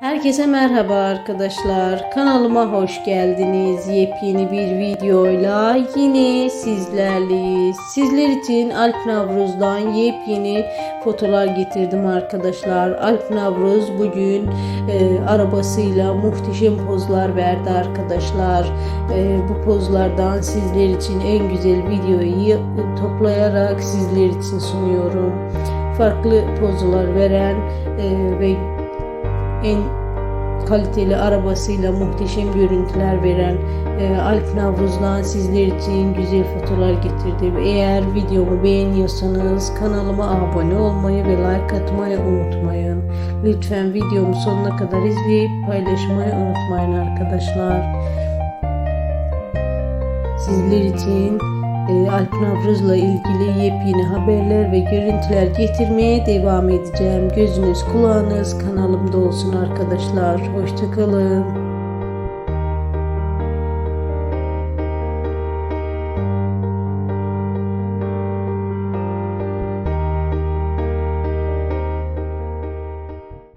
Herkese merhaba arkadaşlar. Kanalıma hoş geldiniz. Yepyeni bir videoyla yine sizlerleyiz. Sizler için Alp Navruz'dan yepyeni fotolar getirdim arkadaşlar. Alp Navruz bugün e, arabasıyla muhteşem pozlar verdi arkadaşlar. E, bu pozlardan sizler için en güzel videoyu toplayarak sizler için sunuyorum. Farklı pozlar veren e, ve en kaliteli arabasıyla muhteşem görüntüler veren e, Alp Navruz'dan sizler için güzel fotoğraflar getirdim. Eğer videomu beğeniyorsanız kanalıma abone olmayı ve like atmayı unutmayın. Lütfen videomu sonuna kadar izleyip paylaşmayı unutmayın arkadaşlar. Sizler için e, Alp Navruz'la ilgili yepyeni haberler ve görüntüler getirmeye devam edeceğim. Gözünüz kulağınız kanalımda olsun arkadaşlar. Hoşçakalın.